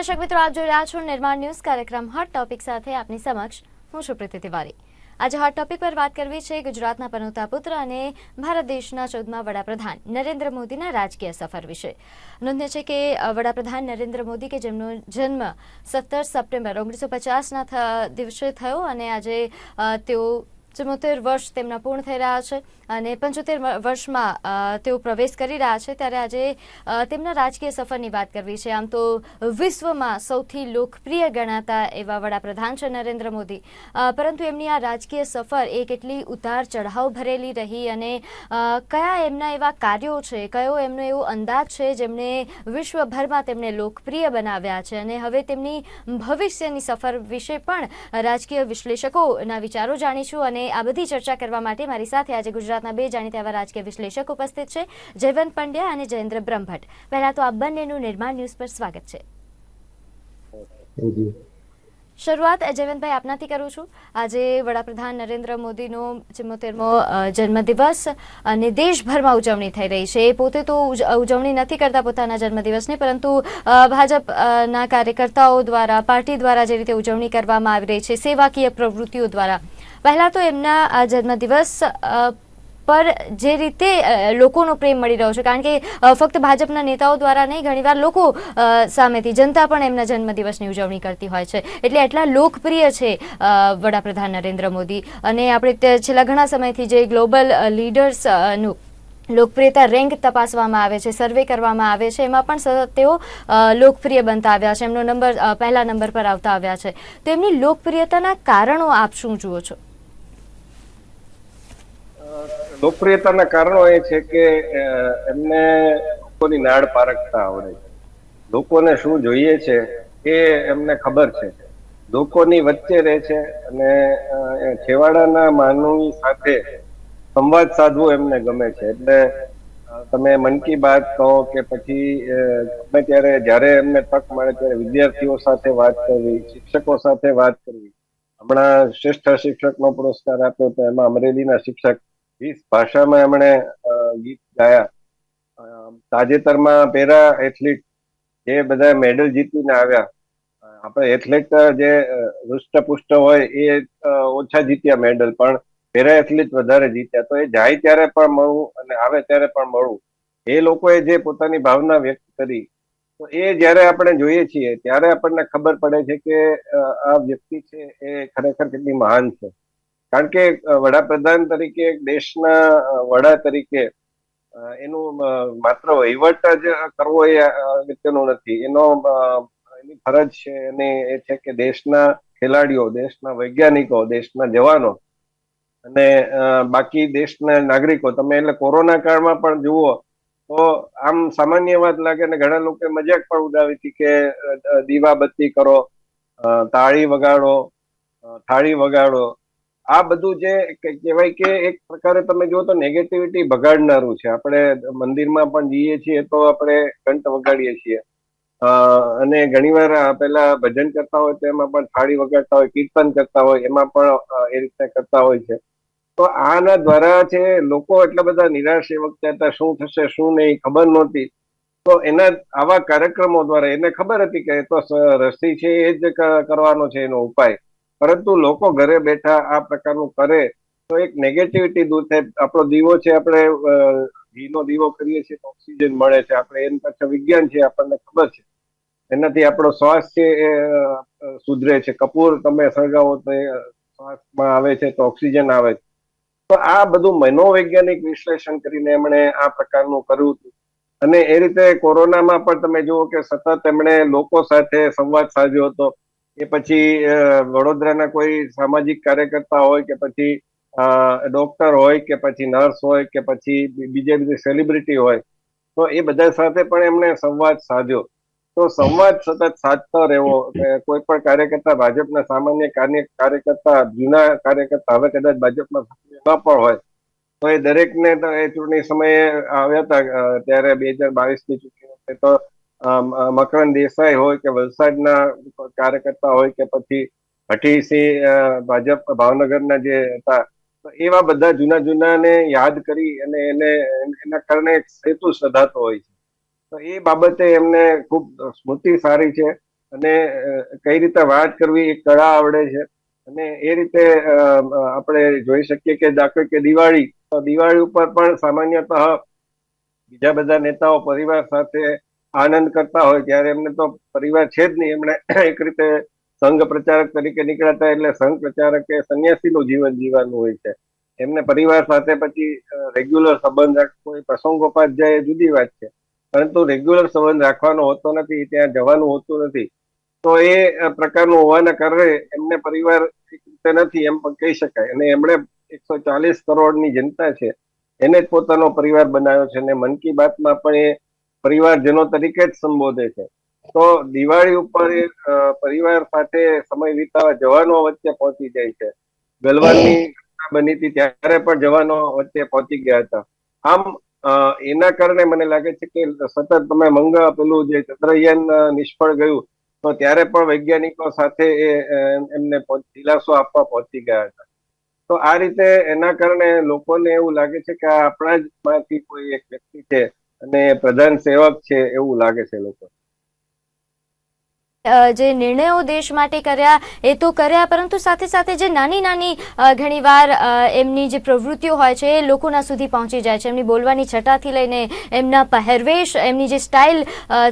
દર્શક મિત્રો, આપ જોઈ રહ્યા છો નિર્માણ ન્યૂઝ કાર્યક્રમ હોટ ટોપિક સાથે આપની સમક્ષ. હું છું પ્રીતિ તિવારી. આજે હોટ ટોપિક પર વાત કરવી છે ગુજરાતના પનોતા પુત્ર અને ભારત દેશના ચૌદમા વડાપ્રધાન નરેન્દ્ર મોદીના રાજકીય સફર વિશે. નોંધ્ય છે કે વડાપ્રધાન નરેન્દ્ર મોદી કે જેમનો જન્મ સત્તર સપ્ટેમ્બર ઓગણીસો પચાસના દિવસે થયો અને આજે તેઓ ચુમ્મોતેર વર્ષ તેમના પૂર્ણ થઈ રહ્યા છે. અને પંચોતેર વર્ષમાં તેઓ પ્રવેશ કરી રહ્યા છે, ત્યારે આજે તેમના રાજકીય સફરની વાત કરવી છે. આમ તો વિશ્વમાં સૌથી લોકપ્રિય ગણાતા એવા વડાપ્રધાન છે નરેન્દ્ર મોદી. પરંતુ એમની આ રાજકીય સફર એ કેટલી ઉતાર ચઢાવ ભરેલી રહી અને કયા એમના એવા કાર્યો છે, કયો એમનો એવો અંદાજ છે જેમણે વિશ્વભરમાં તેમને લોકપ્રિય બનાવ્યા છે? અને હવે તેમની ભવિષ્યની સફર વિશે પણ રાજકીય વિશ્લેષકોના વિચારો જાણીશું અને આ બધી ચર્ચા કરવા માટે મારી સાથે આજે ગુજરાતના બે જાણીતા રાજકીય વિશ્લેષક ઉપસ્થિત છે, જયવંત પંડ્યા અને જયેન્દ્ર બ્રહ્મભટ્ટ. પહેલા તો આ બંનેનું નિર્માણ ન્યૂઝ પર સ્વાગત છે. શરૂઆત જયવંતભાઈ, આપનાથી કરું છું. આજે વડાપ્રધાન નરેન્દ્ર મોદીનો ચુમ્મોતેરમો જન્મદિવસ અને દેશભરમાં ઉજવણી થઈ રહી છે. પોતે તો ઉજવણી નથી કરતા પોતાના જન્મદિવસની, પરંતુ ભાજપના કાર્યકર્તાઓ દ્વારા, પાર્ટી દ્વારા જે રીતે ઉજવણી કરવામાં આવી રહી છે, સેવાકીય પ્રવૃત્તિઓ દ્વારા. પહેલા તો એમના આ જન્મદિવસ પર જે રીતે લોકોનો પ્રેમ મળી રહ્યો છે. કારણ કે ફક્ત ભાજપના નેતાઓ દ્વારા નહીં, ઘણીવાર લોકો સામેથી જનતા પણ એમના જન્મદિવસની ઉજવણી કરતી હોય છે. એટલે એટલા લોકપ્રિય છે વડાપ્રધાન નરેન્દ્ર મોદી. અને આપણે છેલ્લા ઘણા સમયથી જે ગ્લોબલ લીડર્સનું લોકપ્રિયતા રેન્ક તપાસવામાં આવે છે, સર્વે કરવામાં આવે છે, એમાં પણ સતત તેઓ લોકપ્રિય બનતા આવ્યા છે. એમનો નંબર પહેલા નંબર પર આવતા આવ્યા છે. તો એમની લોકપ્રિયતાના કારણો આપ શું જુઓ છો? લોકપ્રિયતાના કારણો એ છે કે એમને લોકોની નાડ પારખતા આવડે છે. લોકોને શું જોઈએ છે એ એમને ખબર છે. લોકોની વચ્ચે રહે છે અને છેવાડાના માનવી સાથે સંવાદ સાધવો એમને ગમે છે. એટલે તમે મન કી બાત કહો કે પછી ગમે ત્યારે જ્યારે એમને તક મળે ત્યારે વિદ્યાર્થીઓ સાથે વાત કરવી, શિક્ષકો સાથે વાત કરવી. હમણાં શ્રેષ્ઠ શિક્ષકનો પુરસ્કાર આપ્યો તો એમાં અમરેલીના શિક્ષક ભાષામાં એમણે ગીત ગાયા. તાજેતરમાં પેરા એથ્લીટ જે બધા મેડલ જીતીને આવ્યા. આપણે એથ્લેટ જે હૃષ્ટપુષ્ટ હોય એ ઓછા જીત્યા મેડલ, પણ પેરા એથ્લીટ વધારે જીત્યા. તો એ જાય ત્યારે પણ મળવું અને આવે ત્યારે પણ મળવું. એ લોકોએ જે પોતાની ભાવના વ્યક્ત કરી, તો એ જ્યારે આપણે જોઈએ છીએ, ત્યારે આપણને ખબર પડે છે કે આ વ્યક્તિ છે એ ખરેખર કેટલી મહાન છે. કારણ કે વડાપ્રધાન તરીકે એક દેશના વડા તરીકે એનું માત્ર વહીવટ જ કરવો એ અગત્યનું નથી. એનો એની ફરજ છે એની એ છે કે દેશના ખેલાડીઓ, દેશના વૈજ્ઞાનિકો, દેશના જવાનો અને બાકી દેશના નાગરિકો. તમે એટલે કોરોના કાળમાં પણ જુઓ તો આમ સામાન્ય વાત લાગે ને ઘણા લોકોએ મજાક પણ ઉડાવી હતી કે દીવાબત્તી કરો તાળી વગાડો થાળી વગાડો આ બધું જે કહેવાય કે એક પ્રકારે તમે જુઓ તો નેગેટિવિટી ભગાડનારું છે. આપણે મંદિરમાં પણ જઈએ છીએ તો આપણે ઘંટ વગાડીએ છીએ. અને ઘણીવાર પેલા ભજન કરતા હોય તો એમાં પણ થાળી વગાડતા હોય, કીર્તન કરતા હોય, એમાં પણ એ રીતે કરતા હોય છે. તો આના દ્વારા છે લોકો એટલા બધા નિરાશ એ વખતે હતા, શું થશે, શું નહીં, ખબર નહોતી. તો એના આવા કાર્યક્રમો દ્વારા, એને ખબર હતી કે તો રસી છે એ જ કરવાનો છે એનો ઉપાય. પરંતુ લોકો ઘરે બેઠા આ પ્રકારનું કરે તો એક નેગેટિવિટી દૂર થાય. આપણો દીવો છે, આપણે ઘીનો દીવો કરીએ છીએ તો ઓક્સિજન મળે છે. આપણે એની પાછળ વિજ્ઞાન છે, આપણને ખબર છે. એનાથી આપણો શ્વાસ છે એ સુધરે છે. કપૂર તમે સળગાવો તો શ્વાસમાં આવે છે તો ઓક્સિજન આવે છે. તો આ બધું મનોવૈજ્ઞાનિક વિશ્લેષણ કરીને એમણે આ પ્રકારનું કર્યું હતું. અને એ રીતે કોરોનામાં પણ તમે જુઓ કે સતત એમણે લોકો સાથે સંવાદ સાધ્યો હતો. એ પછી વડોદરાના કોઈ સામાજિક કાર્યકર્તા હોય કે પછી ડોક્ટર હોય કે પછી નર્સ હોય કે પછી બીજે બીજે સેલિબ્રિટી હોય, તો એ બધા સાથે પણ એમણે સંવાદ સાધ્યો. તો સંવાદ સતત સાધતો રહેવો કે કોઈ પણ કાર્યકર્તા ભાજપના સામાન્ય કાર્ય, કાર્યકર્તા, જૂના કાર્યકર્તા, હવે કદાચ ભાજપમાં ન પણ હોય, તો એ દરેકને તો એ ચૂંટણી સમયે આવ્યા હતા ત્યારે બે હજાર બાવીસની ચૂંટણી તો મકરંદ દેસાઈ હોય કે વલસાડના કાર્યકર્તા હોય કે પછી હઠીસિંહ ભાજપ, ભાવનગરના જે હતા એવા બધા જૂના જૂનાને યાદ કરી અને એને, એના કારણે એક સેતુ સધાતો હોય છે. તો એ બાબતે એમને ખૂબ સ્મૃતિ સારી છે અને કઈ રીતે વાત કરવી એ કળા આવડે છે. અને એ રીતે આપણે જોઈ શકીએ કે દાખલ કે દિવાળી, તો દિવાળી ઉપર પણ સામાન્યતઃ બીજા બધા નેતાઓ પરિવાર સાથે આનંદ કરતા હોય ત્યારે એમને તો પરિવાર છે જ નહીં. એમણે એક રીતે સંઘ પ્રચારક તરીકે નીકળ્યા એટલે સંઘ પ્રચારક એ સંન્યાસીનું જીવન જીવવાનું હોય છે. એમને પરિવાર સાથે પછી રેગ્યુલર સંબંધ રાખવો એ પ્રસંગોપાત જાય એ જુદી વાત છે. પરંતુ રેગ્યુલર સંબંધ રાખવાનો હોતો નથી, ત્યાં જવાનું હોતું નથી. તો એ પ્રકારનું હોવાના કારણે એમને પરિવાર એક રીતે નથી એમ પણ કહી શકાય. અને એમણે એકસો ચાલીસ કરોડની જનતા છે, એને જ પોતાનો પરિવાર બનાવ્યો છે. અને મન કી બાતમાં પણ એ પરિવારજનો તરીકે જ સંબોધે છે. તો દિવાળી ઉપર પરિવાર સાથે સમય વિતાવા જવાનો વચ્ચે પહોંચી જાય છે. ગલવાનની બની હતી ત્યારે પણ જવાનો વચ્ચે પહોંચી ગયા હતા. આમ એના કારણે મને લાગે છે કે સતત તમે મંગ પેલું જે ચંદ્રયાન નિષ્ફળ ગયું, તો ત્યારે પણ વૈજ્ઞાનિકો સાથે એ એમને દિલાસો આપવા પહોંચી ગયા હતા. તો આ રીતે એના કારણે લોકોને એવું લાગે છે કે આપણા જ માંથી કોઈ એક વ્યક્તિ છે અને પ્રધાન સેવક છે એવું લાગે છે લોકો. જે નિર્ણયો દેશ માટે કર્યા, એ તો કર્યા, પરંતુ સાથે સાથે જે નાની નાની ઘણીવાર એમની જે પ્રવૃત્તિઓ હોય છે, એ લોકોના સુધી પહોંચી જાય છે. એમની બોલવાની છટાથી લઈને એમના પહેરવેશ, એમની જે સ્ટાઇલ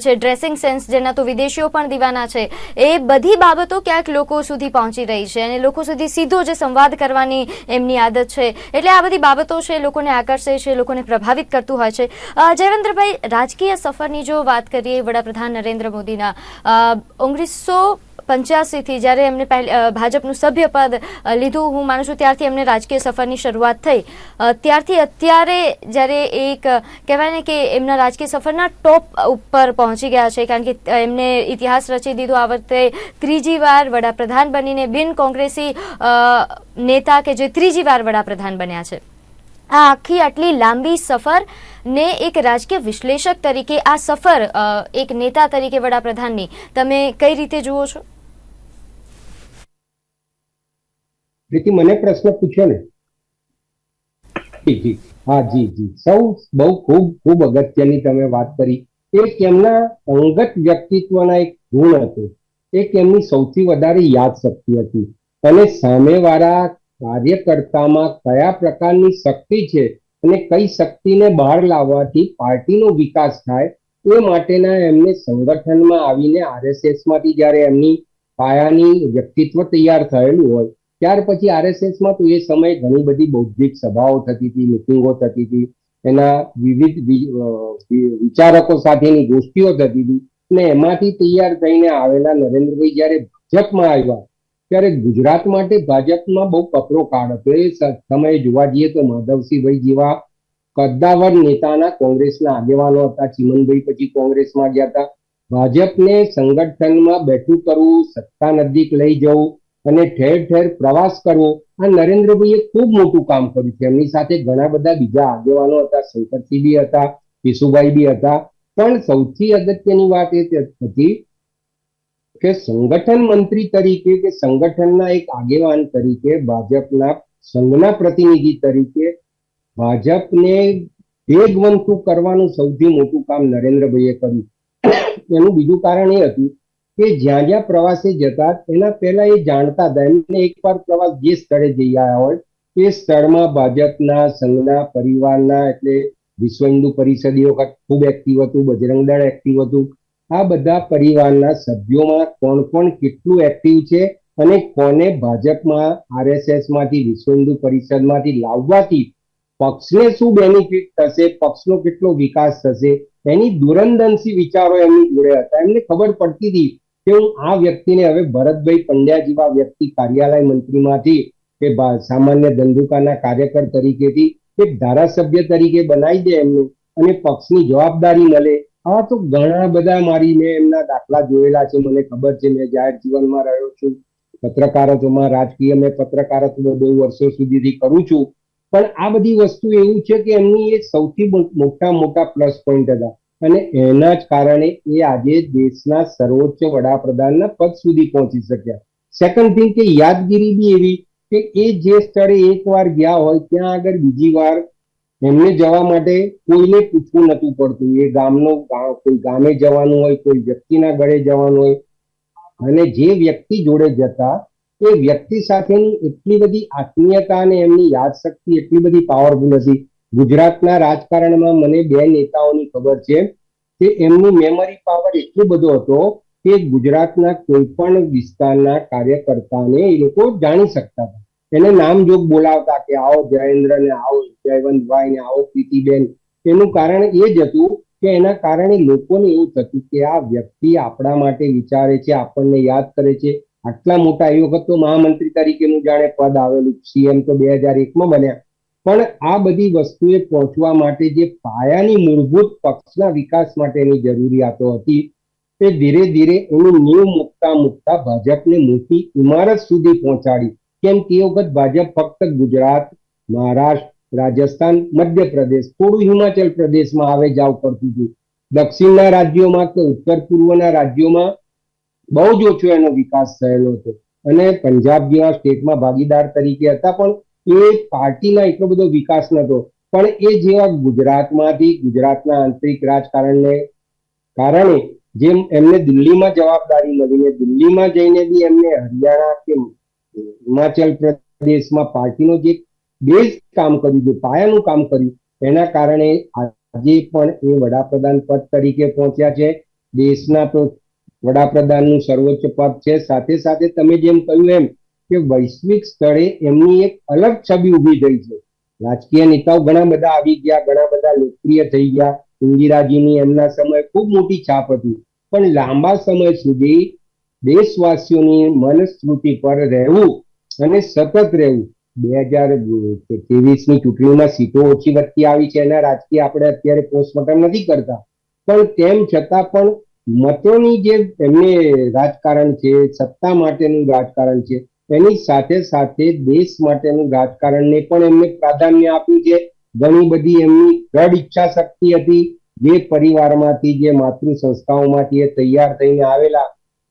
છે, ડ્રેસિંગ સેન્સ, જેના તો વિદેશીઓ પણ દીવાના છે, એ બધી બાબતો ક્યાંક લોકો સુધી પહોંચી રહી છે અને લોકો સુધી સીધો જે સંવાદ કરવાની એમની આદત છે. એટલે આ બધી બાબતો છે લોકોને આકર્ષે છે લોકોને પ્રભાવિત કરતું હોય છે. જયવંતભાઈ રાજકીય સફરની જો વાત કરીએ વડાપ્રધાન નરેન્દ્ર મોદીના ઓગણીસો પંચ્યાસીથી જ્યારે એમને ભાજપનું સભ્યપદ પદ લીધું, હું માનું છું ત્યારથી એમને રાજકીય સફરની શરૂઆત થઈ. ત્યારથી અત્યારે જ્યારે એક કહેવાય ને કે એમના રાજકીય સફરના ટોપ ઉપર પહોંચી ગયા છે, કારણ કે એમને ઇતિહાસ રચી દીધો આ વખતે ત્રીજી વાર વડાપ્રધાન બનીને બિન કોંગ્રેસી નેતા કે જે ત્રીજી વાર વડાપ્રધાન બન્યા છે. આ આખી આટલી લાંબી સફર ને એક રાજકીય વિશ્લેષક તરીકે, આ સફર એક નેતા તરીકે વડાપ્રધાનની, તમે કઈ રીતે જુઓ છો? પ્રીતિ, મને પ્રશ્ન પૂછ્યો ને. હા, જી જી. સૌ, બહુ ખૂબ ખૂબ અગત્યની તમે વાત કરી. એક એમના અંગત વ્યક્તિત્વના એક ગુણ હતો. એક એમની સૌથી વધારે યાદશક્તિ હતી. અને સામેવાળા કાર્યકર્તામાં કયા પ્રકારની શક્તિ છે અને કઈ શક્તિને બહાર લાવવાથી પાર્ટીનો વિકાસ થાય એ માટેના એમને સંગઠનમાં આવીને આરએસએસમાંથી જ્યારે એમની પાયાની વ્યક્તિત્વ તૈયાર થયેલું હોય, ત્યાર પછી આરએસએસમાં તો એ સમયે ઘણી બધી બૌદ્ધિક સભાઓ થતી હતી, મિટિંગો થતી હતી, એના વિવિધ વિચારકો સાથેની ગોષ્ઠીઓ થતી હતી અને એમાંથી તૈયાર થઈને આવેલા નરેન્દ્રભાઈ જ્યારે ભાજપમાં આવ્યા ત્યારે ગુજરાત માટે ભાજપમાં બહુ કપરો કાળ હતો. એ સમયે જોવા જઈએ તો માધવસિંહભાઈ જેવા કદ્દાવર નેતાના કોંગ્રેસના આગેવાનો હતા. ચીમનભાઈ પછી કોંગ્રેસમાં ગયા હતા. ભાજપને સંગઠનમાં બેઠું કરવું, સત્તા નજીક લઈ જવું અને ઠેર ઠેર પ્રવાસ કરવો, આ નરેન્દ્રભાઈએ ખૂબ મોટું કામ કર્યું છે. એમની સાથે ઘણા બધા બીજા આગેવાનો હતા. શંકરસિંહ બી હતા, કેશુભાઈ બી હતા. પણ સૌથી અગત્યની વાત એ હતી કે સંગઠન મંત્રી તરીકે કે સંગઠનના એક આગેવાન તરીકે, ભાજપના સંઘના પ્રતિનિધિ તરીકે ભાજપને વેગવંતું કરવાનું સૌથી મોટું કામ નરેન્દ્રભાઈએ કર્યું. એનું બીજું કારણ એ હતું કે જ્યાં જ્યાં પ્રવાસે જતા એના પહેલા એ જાણતા હતા. એમને એકવાર પ્રવાસ જે સ્થળે જઈ આવ્યા હોય એ સ્થળમાં ભાજપના સંઘના પરિવારના, એટલે વિશ્વ હિન્દુ પરિષદ એ વખત ખૂબ એક્ટિવ હતું બજરંગ એક્ટિવ હતું. આ બધા પરિવારના સભ્યોમાં કોણ કોણ કેટલું એક્ટિવ છે અને કોને ભાજપમાં આરએસએસમાંથી વિશ્વ હિન્દુ પરિષદમાંથી લાવવાથી પક્ષને શું બેનિફિટ થશે, પક્ષનો કેટલો વિકાસ થશે, એની દુરંદંશી વિચારો એમની જોડે હતા. એમને ખબર પડતી હતી કે હું આ વ્યક્તિને હવે ભરતભાઈ પંડ્યા જેવા વ્યક્તિ કાર્યાલય મંત્રીમાંથી કે સામાન્ય ધંધુકાના કાર્યકર તરીકેથી, એક ધારાસભ્ય તરીકે બનાવી દે એમનું અને પક્ષની જવાબદારી મળે. આવા તો ઘણા બધા મારી મેં એમના દાખલા જોયેલા છે. મને ખબર છે, મેં જાહેર જીવનમાં રહ્યો છું. પત્રકારત્વમાં રાજકીય મેં પત્રકારત્વ બહુ વર્ષો સુધીથી કરું છું. પણ આ બધી વસ્તુ એવું છે કે એમની એ સૌથી મોટા મોટા પ્લસ પોઈન્ટ હતા. અને એના જ કારણે એ આજે દેશના સર્વોચ્ચ વડાપ્રધાનના પદ સુધી પહોંચી શક્યા. સેકન્ડ થિંગ કે યાદગીરી બી એવી કે એ જે સ્થળે એકવાર ગયા હોય, ત્યાં આગળ બીજી વાર એમને જવા માટે કોઈને પૂછવું નતું પડતું. એ ગામનો કોઈ ગામે જવાનું હોય, કોઈ વ્યક્તિના ઘરે જવાનું હોય. અને જે વ્યક્તિ જોડે જતા, એ વ્યક્તિ સાથેની એટલી બધી આત્મીયતા અને એમની યાદશક્તિ એટલી બધી પાવરફુલ હતી ગુજરાતના રાજકારણમાં મને બે નેતાઓની ખબર છે કે એમની મેમરી પાવર એટલો બધો હતો કે ગુજરાતના કોઈ પણ વિસ્તારના કાર્યકર્તાને એ લોકો જાણી શકતા હતા. એને નામ જોગ બોલાવતા કે આવો જયેન્દ્ર ને આવો જયવંતભાઈ ને આવો પ્રીતિબેન. એનું કારણ એ જ હતું કે એના કારણે લોકોને એવું થતું કે આ વ્યક્તિ આપણા માટે વિચારે છે, આપણને યાદ કરે છે. આટલા મોટા એ વખત તો મહામંત્રી તરીકેનું જાણે પદ આવેલું સીએમ તો બે હજાર એકમાં બન્યા. પણ આ બધી વસ્તુએ પહોંચવા માટે જે પાયાની મૂળભૂત પક્ષના વિકાસ માટેની જરૂરિયાતો હતી, તે ધીરે ધીરે એનું નીવ મૂકતા મૂકતા ભાજપને મોટી ઇમારત સુધી પહોંચાડી. કેમ કે વખત ભાજપ ફક્ત ગુજરાત, મહારાષ્ટ્ર, રાજસ્થાન, મધ્યપ્રદેશ થોડું હિમાચલ પ્રદેશમાં આવે જાવ કરતું હતું દક્ષિણના રાજ્યોમાં કે ઉત્તર પૂર્વના રાજ્યોમાં બહુ જ ઓછો એનો વિકાસ થયેલો હતો. અને પંજાબ જેવા સ્ટેટમાં ભાગીદાર તરીકે હતા પણ એ પાર્ટીના એટલો બધો વિકાસ નતો. પણ એ જેવા ગુજરાતમાંથી, ગુજરાતના આંતરિક રાજકારણને કારણે જેમ એમને દિલ્હીમાં જવાબદારી મળીને દિલ્હીમાં જઈને બી એમને હરિયાણા કે હિમાચલ પ્રદેશમાં પાર્ટીનો જે બેઝ કામ કર્યું, જે પાયાનું કામ કર્યું, એના કારણે આજે પણ એ વડાપ્રધાન પદ તરીકે પહોંચ્યા છે. દેશના તો વડાપ્રધાનનું સર્વોચ્ચ પદ છે. સાથે સાથે તમે જેમ કહ્યું એમ કે વૈશ્વિક સ્તરે એમની એક અલગ છબી ઊભી થઈ છે. રાજકીય નેતાઓ ઘણા બધા આવી ગયા, ઘણા બધા લોકપ્રિય થઈ ગયા. ઇન્દિરાજીની એમના સમયે ખૂબ મોટી છાપ હતી. પણ લાંબા સમય સુધી દેશવાસીઓની મનસ્મૃતિ પર રહેવું અને સતત રહેવું. બે હજાર ત્રેવીસની ચૂંટણીમાં સીટો ઓછી વધતી આવી છે. એના રાજકીય આપણે અત્યારે પોસ્ટમોર્ટમ નથી કરતા. પણ તેમ છતાં પણ મતોની જે એમને રાજકારણ છે, સત્તા માટેનું રાજકારણ છે, એની સાથે સાથે દેશ માટેનું રાજકારણને પણ એમને પ્રાધાન્ય આપ્યું છે. ઘણી બધી એમની દ્રઢ ઈચ્છા શક્તિ હતી. જે પરિવારમાંથી, જે માતૃ સંસ્થાઓમાંથી એ તૈયાર થઈને આવેલા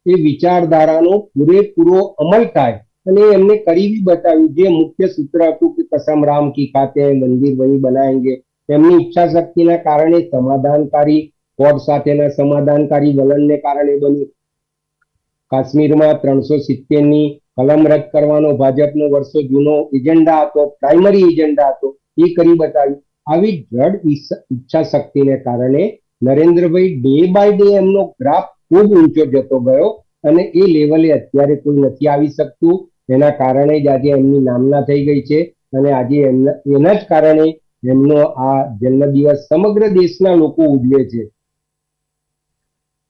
એ વિચારધારાનો પૂરેપૂરો અમલ થાય. અને એમને કરી બી બતાવ્યું જે મુખ્ય સૂત્ર હતું કે કસમ રામ કી ખાતે મંદિર વહી બનાવેંગે એમની ઈચ્છા શક્તિના કારણે સમાધાનકારી કોર્ટ સાથેના સમાધાનકારી વલણને કારણે બન્યું. કાશ્મીરમાં ત્રણસો સિત્તેરની કલમ રદ કરવાનો ભાજપનો વર્ષો જૂનો એજન્ડા હતો પ્રાઇમરી એજન્ડા હતો, એ કરી બતાવ્યું. આવી ઈચ્છા ઈચ્છા શક્તિને કારણે નરેન્દ્રભાઈ ડે બાય ડે એમનો ગ્રાફ ખૂબ ઊંચો જતો ગયો અને એ લેવલે અત્યારે કોઈ નથી આવી શકતું. એના કારણે જ આજે એમની નામના થઈ ગઈ છે અને આજે એમના, એના જ કારણે એમનો આ જન્મદિવસ સમગ્ર દેશના લોકો ઉજવે છે.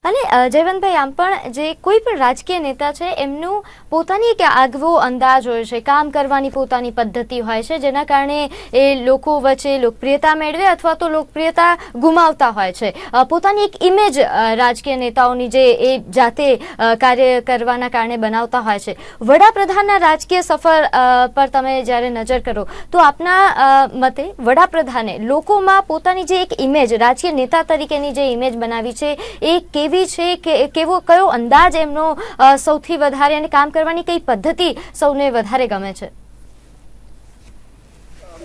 અને જયવંતભાઈ, આમ પણ જે કોઈ પણ રાજકીય નેતા છે, એમનું પોતાની એક આગવો અંદાજ હોય છે, કામ કરવાની પોતાની પદ્ધતિ હોય છે, જેના કારણે એ લોકો વચ્ચે લોકપ્રિયતા મેળવે અથવા તો લોકપ્રિયતા ગુમાવતા હોય છે. પોતાની એક ઇમેજ રાજકીય નેતાઓની જે એ જાતે કાર્ય કરવાના કારણે બનાવતા હોય છે. વડાપ્રધાનના રાજકીય સફર પર તમે જ્યારે નજર કરો, તો આપના મતે વડાપ્રધાને લોકોમાં પોતાની જે એક ઇમેજ રાજકીય નેતા તરીકેની જે ઇમેજ બનાવી છે, એ કેવી છે કે કેવો, કયો અંદાજ એમનો સૌથી વધારે અને કામ કરવાની કઈ પદ્ધતિ સૌને વધારે ગમે છે?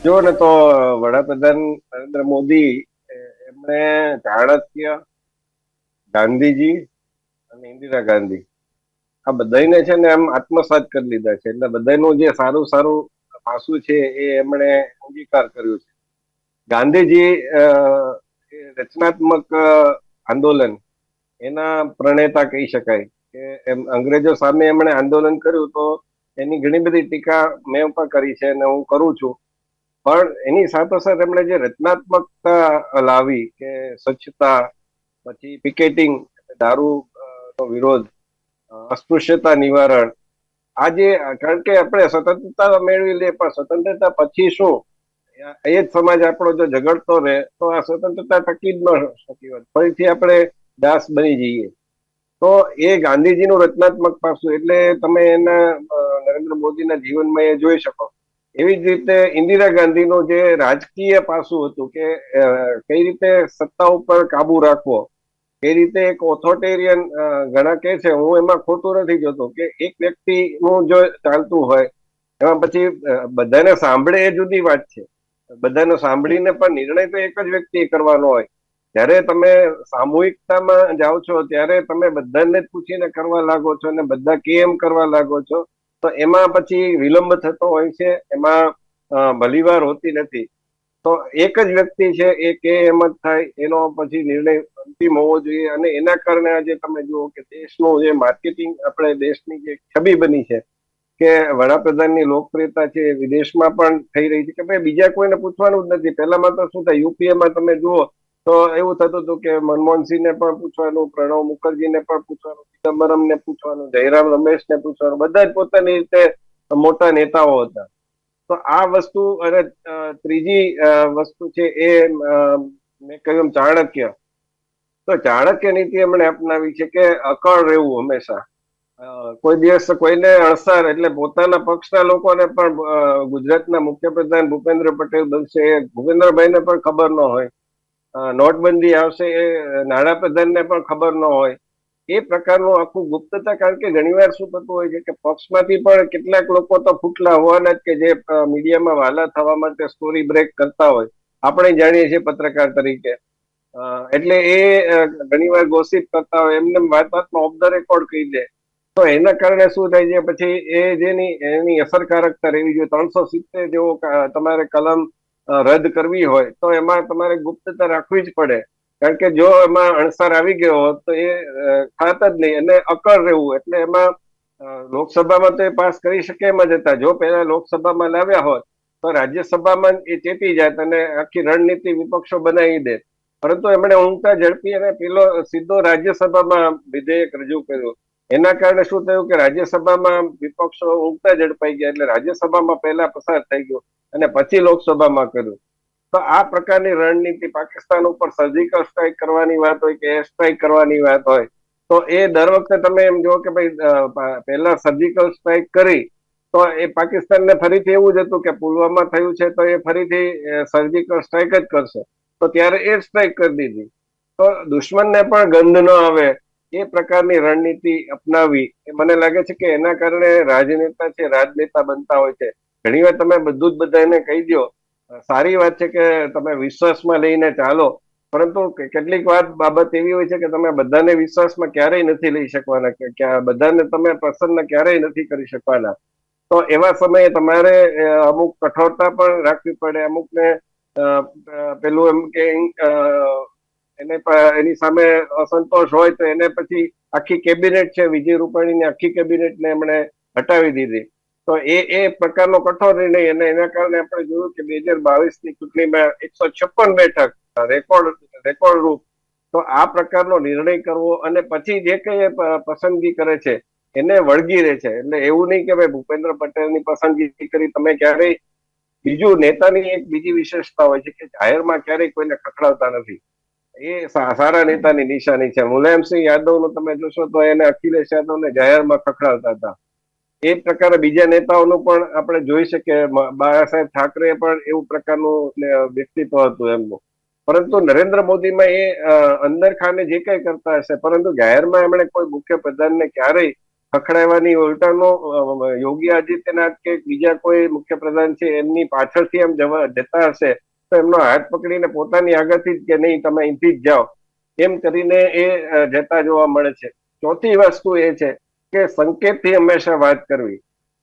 જો ને તો વડાપ્રધાન નરેન્દ્ર મોદી એમણે ચાણક્ય ગાંધીજી અને ઇન્દિરા ગાંધી, આ બધાને છે ને એમ આત્મસાત કરી લીધા છે. એટલે બધાનું જે સારું સારું પાસું છે એ એમણે અંગીકાર કર્યું છે. ગાંધીજી રચનાત્મક આંદોલન એના પ્રણેતા કહી શકાય કે એમ અંગ્રેજો સામે એમણે આંદોલન કર્યું તો એની ઘણી બધી ટીકા મેં પણ કરી છે અને હું કરું છું. પણ એની સાથોસાથ એમણે જે રચનાત્મકતા લાવી કે સ્વચ્છતા, પછી પિકેટિંગ દારૂ નો વિરોધ અસ્પૃશ્યતા નિવારણ, આજે કારણ કે આપણે સ્વતંત્રતા મેળવી લઈએ પણ સ્વતંત્રતા પછી શું? એ જ સમાજ આપણો જો ઝઘડતો રહે તો આ સ્વતંત્રતા ટકી જ ન શકી હોત ફરીથી આપણે દાસ બની જઈએ. તો એ ગાંધીજીનું રચનાત્મક પાસું એટલે તમે એના નરેન્દ્ર મોદીના જીવનમાં એ જોઈ શકો. એવી જ રીતે ઇન્દિરા ગાંધીનું જે રાજકીય પાસું હતું કે કઈ રીતે સત્તા ઉપર કાબુ રાખવો, એ રીતે એક ઓથોટેરિયન ઘણા કહે છે, હું એમાં ખોટું નથી જોતો કે એક વ્યક્તિનું જો ચાલતું હોય, એમાં પછી બધાને સાંભળે એ જુદી વાત છે. બધાને સાંભળીને પણ નિર્ણય તો એક જ વ્યક્તિ કરવાનો હોય. જ્યારે તમે સામૂહિકતામાં જાઓ છો, ત્યારે તમે બધાને જ પૂછીને કરવા લાગો છો અને બધા કેમ કરવા લાગો છો, તો એમાં પછી વિલંબ થતો હોય છે, એમાં ભલીવાર હોતી નથી. તો એક જ વ્યક્તિ છે, એ કે એમ જ થાય, એનો પછી નિર્ણય અંતિમ હોવો જોઈએ અને એના કારણે આજે તમે જુઓ કે દેશનું જે માર્કેટિંગ, આપણે દેશની જે છબી બની છે, કે વડાપ્રધાનની લોકપ્રિયતા છે વિદેશમાં પણ થઈ રહી છે, કે ભાઈ બીજા કોઈને પૂછવાનું જ નથી. પહેલામાં તો શું થાય યુપીએમાં તમે જુઓ તો એવું થતું હતું કે મનમોહનસિંહને પણ પૂછવાનું, પ્રણવ મુખર્જીને પણ પૂછવાનું, ચિદમ્બરમને પૂછવાનું, જયરામ રમેશને પૂછવાનું બધા જ પોતાની રીતે મોટા નેતાઓ હતા. તો આ વસ્તુ અને ત્રીજી વસ્તુ છે એ મેં કહ્યું ચાણક્ય. તો ચાણક્ય નીતિ એમણે અપનાવી છે કે અકળ રહેવું હંમેશા. કોઈ દિવસ કોઈને અણસાર એટલે પોતાના પક્ષના લોકોને પણ ગુજરાતના મુખ્યપ્રધાન ભૂપેન્દ્ર પટેલ બનશે ભૂપેન્દ્રભાઈને પણ ખબર ન હોય. નોટબંધી આવશે એ નાણાપ્રધાનને પણ ખબર ન હોય. એ પ્રકારનું આખું ગુપ્તતા કારણ કે ઘણીવાર શું થતું હોય છે કે પક્ષમાંથી પણ કેટલાક લોકો તો ફૂટલા હોવાના જ કે જે મીડિયામાં વાલા થવા માટે સ્ટોરી બ્રેક કરતા હોય. આપણે જાણીએ છીએ પત્રકાર તરીકે. એટલે એ ઘણીવાર ગોસિપ કરતા હોય. એમને વાત વાતમાં ઓફ ધ રેકોર્ડ કહી દે. તો એના કારણે શું થાય છે? પછી એ જેની, એની અસરકારકતા રહેવી જોઈએ. ત્રણસો સિત્તેર જેવો તમારે કલમ રદ કરવી હોય, તો એમાં તમારે ગુપ્તતા રાખવી જ પડે. કારણ કે જો એમાં અણસાર આવી ગયો હોત, તો એ ખાત જ નહીં. અને અકળ રહેવું, એટલે એમાં લોકસભામાં તો એ પાસ કરી શકે એમ જ હતા. જો પહેલા લોકસભામાં લાવ્યા હોત, તો રાજ્યસભામાં એ ચેતી જાય અને આખી રણનીતિ વિપક્ષો બનાવી દે પરંતુ એમણે ઊંઘતા ઝડપી અને પેલો સીધો રાજ્યસભામાં વિધેયક રજૂ કર્યું. એના કારણે શું થયું કે રાજ્યસભામાં વિપક્ષો ઉગતા ઝડપાઈ ગયા એટલે રાજ્યસભામાં પહેલા પસાર થઈ ગયું અને પછી લોકસભામાં કર્યું. તો આ પ્રકારની રણનીતિ પાકિસ્તાન ઉપર સર્જિકલ સ્ટ્રાઇક કરવાની વાત હોય કે એર સ્ટ્રાઇક કરવાની વાત હોય, તો એ દર વખતે તમે એમ જુઓ કે ભાઈ પહેલા સર્જિકલ સ્ટ્રાઇક કરી, તો એ પાકિસ્તાનને ફરીથી એવું જ હતું કે પુલવામા થયું છે તો એ ફરીથી સર્જિકલ સ્ટ્રાઇક જ કરશે. તો ત્યારે એર સ્ટ્રાઇક કરી દીધી. તો દુશ્મનને પણ ગંધ ન આવે એ પ્રકારની રણનીતિ અપનાવી. એ મને લાગે છે કે એના કારણે રાજનેતા છે, રાજનેતા બનતા હોય છે. ઘણીવાર તમે બધું જ બધાને કહી દો સારી વાત છે કે તમે વિશ્વાસમાં લઈને ચાલો. પરંતુ કેટલીક વાત બાબત એવી હોય છે કે તમે બધાને વિશ્વાસમાં ક્યારેય નથી લઈ શકવાના, કે બધાને તમે પ્રસન્ન ક્યારેય નથી કરી શકવાના. તો એવા સમયે તમારે અમુક કઠોરતા પણ રાખવી પડે. અમુકને પેલું એમ કે એને એની સામે અસંતોષ હોય તો એને પછી આખી કેબિનેટ છે, વિજય રૂપાણીની આખી કેબિનેટને એમણે હટાવી દીધી. તો એ એ પ્રકારનો કઠોર નિર્ણય અને એના કારણે આપણે જોયું કે બે હજાર બાવીસની ચૂંટણીમાં એકસો છપ્પન બેઠક, રેકોર્ડ રેકોર્ડ રૂપ. તો આ પ્રકારનો નિર્ણય કરવો અને પછી જે કઈ પસંદગી કરે છે, એને વળગી રહે છે. એટલે એવું નહીં કે ભાઈ ભૂપેન્દ્ર પટેલની પસંદગી કરી તમે ક્યારેય, બીજું નેતાની એક બીજી વિશેષતા હોય છે કે જાહેરમાં ક્યારેય કોઈને ખખડાવતા નથી. એ સારા નેતાની નિશાની છે. મુલાયમસિંહ યાદવનું તમે જોશો તો એને અખિલેશ યાદવને જાહેરમાં ખખડાવતા હતા. એ પ્રકારે બીજા નેતાઓનું પણ આપણે જોઈ શકીએ. બાળા સાહેબ ઠાકરે પણ એવું પ્રકારનું વ્યક્તિત્વ હતું એમનું. પરંતુ નરેન્દ્ર મોદીમાં એ અંદર ખાને જે કઈ કરતા હશે, પરંતુ જાહેરમાં એમણે કોઈ મુખ્ય પ્રધાનને ક્યારેય ખખડાવવાની ઉલટાનો યોગી આદિત્યનાથ કે બીજા કોઈ મુખ્યપ્રધાન છે, એમની પાછળથી એમ જવા, જતા હશે તો એમનો હાથ પકડીને પોતાની આગળથી જ કે નહીં, તમે અહીંથી જ જાઓ. એમ કરીને એ જતા જોવા મળે છે. ચોથી વસ્તુ એ છે કે સંકેતથી હંમેશા વાત કરવી.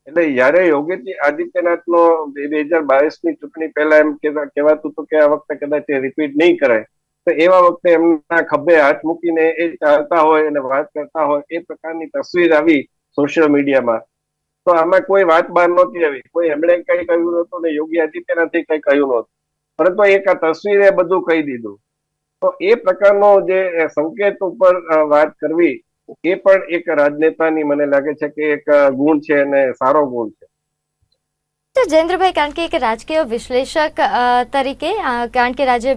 એટલે જયારે યોગી આદિત્યનાથનો બે હજાર બાવીસની ચૂંટણી પહેલા એમ કહેવાતું હતું કે આ વખતે કદાચ એ રિપીટ નહીં કરાય, તો એવા વખતે એમના ખભે હાથ મૂકીને એ ચાલતા હોય અને વાત કરતા હોય, એ પ્રકારની તસવીર આવી સોશિયલ મીડિયામાં. તો આમાં કોઈ વાત બહાર નહોતી આવી. કોઈ એમણે કઈ કહ્યું નહોતું ને યોગી આદિત્યનાથે કઈ કહ્યું નહોતું. પરંતુ એક તસવીરે બધું કહી દીધું. તો એ પ્રકારનો જે સંકેત ઉપર વાત કરવી, એ પણ એક રાજનેતાની મને લાગે છે કે એક ગુણ છે અને સારો ગુણ છે. તો જયેન્દ્રભાઈ, કારણ કે એક રાજકીય વિશ્લેષક તરીકે કારણ કે રાજ્ય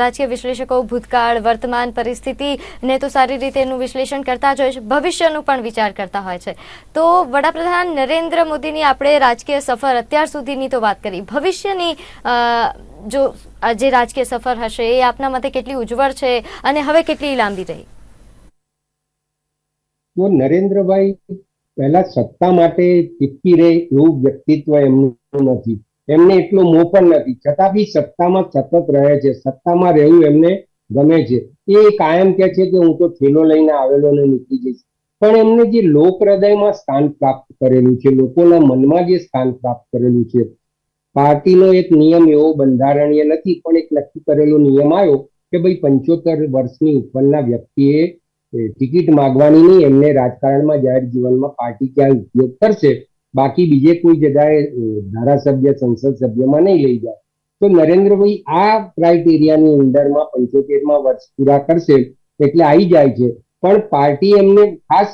રાજકીય વિશ્લેષકો ભૂતકાળ, વર્તમાન પરિસ્થિતિને તો સારી રીતે એનું વિશ્લેષણ કરતા જ હોય છે, ભવિષ્યનું પણ વિચાર કરતા હોય છે. તો વડાપ્રધાન નરેન્દ્ર મોદીની આપણે રાજકીય સફર અત્યાર સુધીની તો વાત કરી. ભવિષ્યની જો આ રાજકીય સફર હશે, એ આપના મતે કેટલી ઉજ્જવળ છે અને હવે કેટલી લાંબી રહી? જો નરેન્દ્રભાઈ પહેલા સત્તા માટે ચીપકી રહે એવું વ્યક્તિત્વ એમનું નથી. એમને એટલો મોહ પણ નથી. છતાં બી સત્તામાં સતત રહે છે. સત્તામાં રહેવું એમને ગમે છે. એ કાયમ કે છે કે હું તો થેલો લઈને આવેલો ને નીકળી જઈશ. પણ એમને જે લોક હૃદયમાં સ્થાન પ્રાપ્ત કરેલું છે, લોકોના મનમાં જે સ્થાન પ્રાપ્ત કરેલું છે પાર્ટીનો એક નિયમ એવો બંધારણીય નથી, પણ એક નક્કી કરેલો નિયમ આવ્યો કે ભાઈ પંચોતેર વર્ષની ઉપરના વ્યક્તિએ ટિકિટ માંગવાની નહીં, એમને રાજકારણમાં જાહેર જીવનમાં પાર્ટી ક્યાં ઉપયોગ કરશે? બાકી બીજે કોઈ જગ્યાએ ધારાસભ્ય, સંસદ સભ્યમાં નહીં લઈ જાય. તો નરેન્દ્રભાઈ આ ક્રાઇટેરિયાની અંદરમાં પંચોતેરમાં વર્ષ પૂરા કરશે એટલે આવી જાય છે. પણ પાર્ટી એમને ખાસ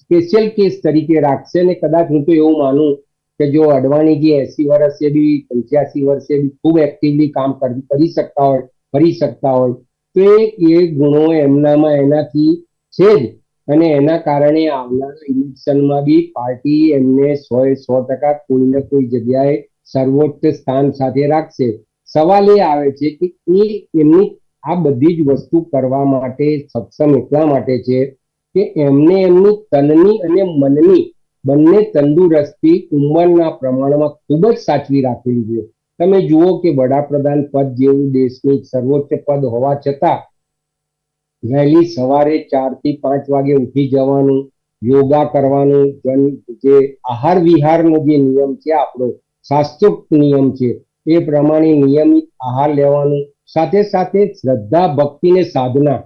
સ્પેશિયલ કેસ તરીકે રાખશે અને કદાચ હું તો એવું માનું કે જો અડવાણીજી એસી વર્ષે બી, પંચ્યાસી વર્ષે બી ખૂબ એક્ટિવલી કામ કરી શકતા હોય કરી શકતા હોય, તો એ ગુણો એમનામાં એનાથી છે જ. અને એના કારણે આવનારા ઇલેક્શનમાં બી પાર્ટી એમને સો સો ટકા કોઈ ને કોઈ જગ્યાએ સર્વોચ્ચ સ્થાન સાથે રાખશે. સવાલ એ આવે છે કે એ, એમની આ બધી જ વસ્તુ કરવા માટે સક્ષમ એટલા માટે છે કે એમને એમની તનની અને મનની બંને તંદુરસ્તી ઉંમરના પ્રમાણમાં ખૂબ જ સાચવી રાખેલી છે. તમે જુઓ કે વડાપ્રધાન પદ જેવું દેશની સર્વોચ્ચ પદ હોવા છતાં વહેલી સવારે ચારથી પાંચ વાગે ઉઠી જવાનું, યોગા કરવાનું, જન જે આહાર વિહારનો જે નિયમ છે, આપણો શાસ્ત્રોક્ત નિયમ છે, એ પ્રમાણે નિયમિત આહાર લેવાનું, સાથે સાથે શ્રદ્ધા, ભક્તિ ને સાધના,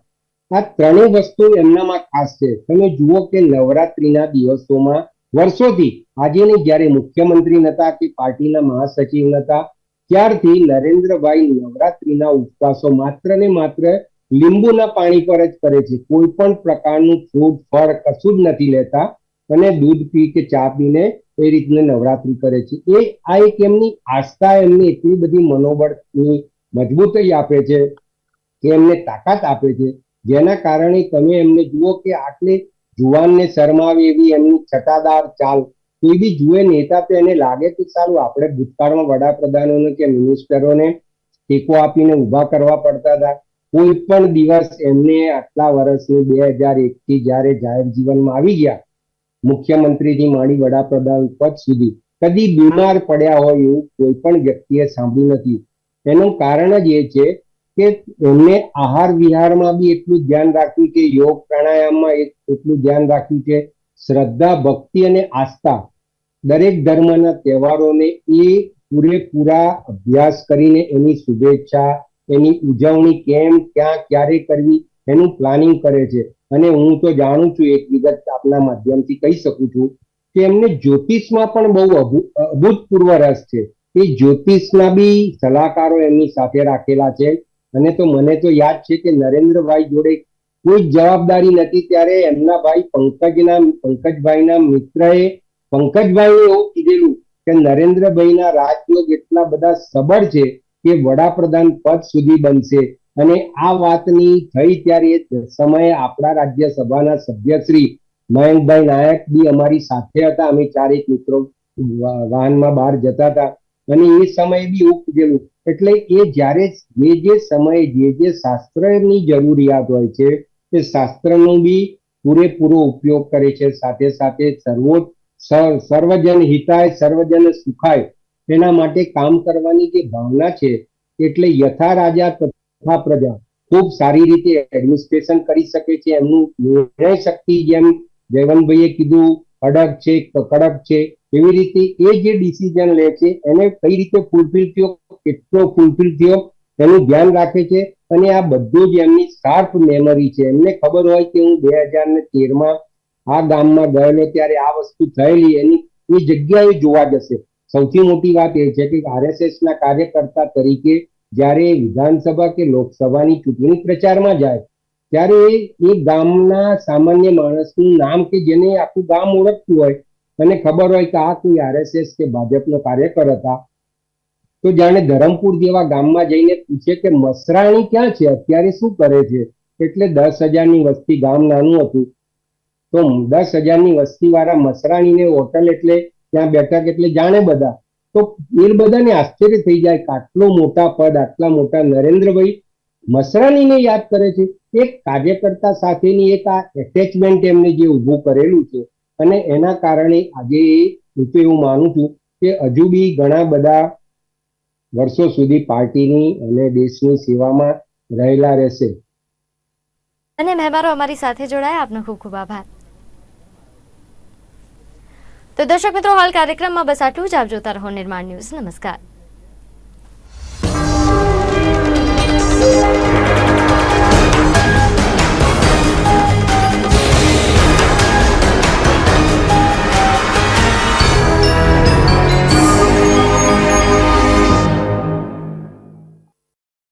આ ત્રણેય વસ્તુ એમનામાં ખાસ છે. તમે જુઓ કે નવરાત્રીના દિવસોમાં વર્ષોથી આજે નહીં, જ્યારે મુખ્યમંત્રી નતા કે પાર્ટીના મહાસચિવ નતા, ત્યારથી નરેન્દ્રભાઈ નવરાત્રીના ઉપવાસો માત્ર ને માત્ર લીંબુના પાણી પર જ કરે છે. કોઈ પણ પ્રકારનું ફ્રૂટ ફળ કશું જ નથી લેતા અને દૂધ પી કે ચા પીને એ રીતને નવરાત્રી કરે છે. એ આ એક એમની આસ્થા, એમની એટલી બધી મનોબળની મજબૂતાઈ આપે છે કે એમને તાકાત આપે છે. જેના કારણે તમે એમને જુઓ કે આટલે જુવાનને શરમાવે એવી એમની છટાદાર ચાલ. કોઈ બી જુએ નેતા તો એને લાગે કે સારું. આપણે ભૂતકાળમાં વડાપ્રધાનોને કે મિનિસ્ટરોને ટેકો આપીને ઊભા કરવા પડતા હતા. કોઈ પણ દિવસ એમને આટલા વર્ષની બે હજાર એક થી જ્યારે જાહેર જીવનમાં આવી ગયા, મુખ્યમંત્રીથી માંડી વડાપ્રધાન પદ સુધી, કદી બીમાર પડ્યા હોય એવું કોઈ પણ વ્યક્તિએ સાંભળ્યું નથી. એનું કારણ જ એ છે કે એમને આહાર વિહારમાં બી એટલું ધ્યાન રાખ્યું કે યોગ પ્રાણાયામમાં એટલું ધ્યાન રાખ્યું છે શ્રદ્ધા, ભક્તિ અને આસ્થા દરેક ધર્મના તહેવારોને એ પૂરેપૂરા અભ્યાસ કરીને એની શુભેચ્છા, એની ઉજવણી કેમ, ક્યાં, ક્યારે કરવી એનું પ્લાનિંગ કરે છે. અને હું તો જાણું છું એક વિગત આપના માધ્યમથી કહી શકું છું કે એમને જ્યોતિષમાં પણ બહુ અભૂ- અભૂતપૂર્વ રસ છે. એ જ્યોતિષના બી સલાહકારો એમની સાથે રાખેલા છે. અને તો મને તો યાદ છે કે નરેન્દ્રભાઈ જોડે કોઈ જવાબદારી નથી ત્યારે એમના ભાઈ પંકજના, પંકજભાઈના મિત્રએ પંકજભાઈએ એવું કીધેલું કે નરેન્દ્રભાઈના રાજયોગ એટલા બધા સબળ છે કે વડાપ્રધાન પદ સુધી બનશે. અને આ વાતની થઈ ત્યારે એ સમયે આપણા રાજ્યસભાના સભ્યશ્રી મયંકભાઈ નાયક બી અમારી સાથે હતા. અમે ચારેક મિત્રો વાહનમાં બહાર જતા હતા. અને એ સમયે બી એવું કીધેલું એટલે એ જ્યારે જે જે સમયે જે જે શાસ્ત્રની જરૂરિયાત હોય છે તે શાસ્ત્રનો બી પૂરેપૂરો ઉપયોગ કરે છે. સાથે સાથે સર્વોચ્ચ સર્વજન હિતાય, સર્વજન સુખાય, તેના માટે કામ કરવાની જે ભાવના છે, એટલે યથા રાજા તથા પ્રજા ખૂબ સારી રીતે એડમિનિસ્ટ્રેશન કરી શકે છે. એમનું નિર્ણય શક્તિ જેમ જયવંતભાઈએ કીધું, કડક છે કડક છે, એવી રીતે એ જે ડિસિઝન લે છે, એને કઈ રીતે ફૂલફિલ થયો કેટલો ફૂલફિલ થયો એનું ધ્યાન રાખે છે અને આ બધું જ એમની શાર્પ મેમરી છે. એમને ખબર હોય કે હું બે હજાર ને તેરમાં આ ગામમાં ગયેલો ત્યારે આ વસ્તુ થયેલી, એની એ જગ્યાએ જોવા જશે. સૌથી મોટી વાત એ છે કે આરએસએસ ના કાર્યકર્તા તરીકે જ્યારે વિધાનસભા કે લોકસભાની ચૂંટણી પ્રચારમાં જાય, ત્યારે એ ગામના સામાન્ય માણસનું નામ કે જેને આખું ગામ ઓળખતું હોય અને ખબર હોય કે આ કોઈ આરએસએસ કે ભાજપનો કાર્યકર હતા તો જાણે ધરમપુર જેવા ગામમાં જઈને પૂછે કે મસરાણી ક્યાં છે? અત્યારે શું કરે છે? એટલે દસ હજારની વસ્તી ગામ નાનું હતું. તો દસ હજારની વસ્તી વાળા મસરાણીને હોટલ એટલે ત્યાં બેઠક એટલે જાણે બધા. તો એ બધાને આશ્ચર્ય થઈ જાય આટલો મોટા પદ, આટલા મોટા નરેન્દ્રભાઈ મસરાણીને યાદ કરે છે. એક કાર્યકર્તા સાથેની એક આ એટેચમેન્ટ એમને જે ઊભું કરેલું છે. અને એના કારણે આજે હું તો એવું માનું છું કે હજુ બી ઘણા બધા વર્ષો સુધી પાર્ટીની અને દેશની સેવામાં રહેલા રહેશે. અને મહેમાનો અમારી સાથે જોડાયા. આપનો ખૂબ ખૂબ આભાર. તો દર્શક મિત્રો, હાલ કાર્યક્રમમાં બસ આટલું જ. આપ જોતા રહો નિર્માણ ન્યૂઝ. નમસ્કાર.